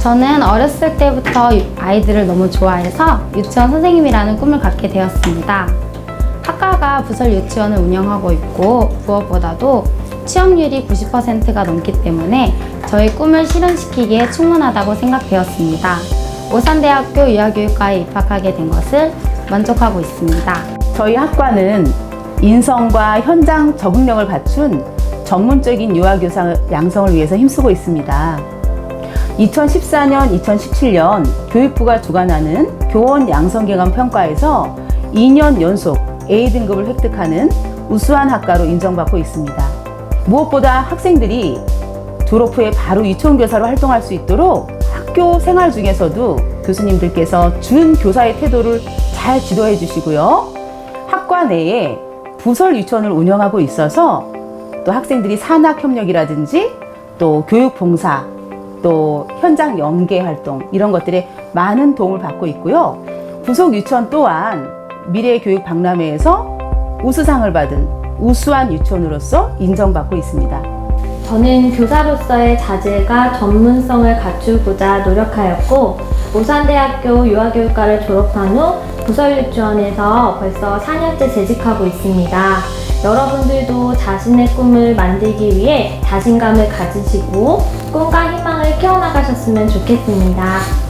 저는 어렸을 때부터 유- 아이들을 너무 좋아해서 유치원 선생님이라는 꿈을 갖게 되었습니다. 학과가 부설 유치원을 운영하고 있고 무엇보다도 취업률이 90%가 넘기 때문에 저희 꿈을 실현시키기에 충분하다고 생각되었습니다. 오산대학교 유아교육과에 입학하게 된 것을 만족하고 있습니다. 저희 학과는 인성과 현장 적응력을 갖춘 전문적인 유아교사 양성을 위해서 힘쓰고 있습니다. 2014년, 2017년 교육부가 주관하는 교원 양성기관 평가에서 2년 연속 A등급을 획득하는 우수한 학과로 인정받고 있습니다. 무엇보다 학생들이 졸업 후에 바로 유치원 교사로 활동할 수 있도록 학교 생활 중에서도 교수님들께서 준 교사의 태도를 잘 지도해 주시고요. 학과 내에 부설 유치원을 운영하고 있어서 또 학생들이 산학 협력이라든지 또 교육 봉사 또 현장 연계 활동 이런 것들에 많은 도움을 받고 있고요. 부속 유치원 또한 미래 교육 박람회에서 우수상을 받은 우수한 유치원으로서 인정받고 있습니다. 저는 교사로서의 자질과 전문성을 갖추고자 노력하였고 오산대학교 유아교육과를 졸업한 후 부설유치원에서 벌써 4년째 재직하고 있습니다. 여러분들도 자신의 꿈을 만들기 위해 자신감을 가지시고 꿈과 희망을 키워나가셨으면 좋겠습니다.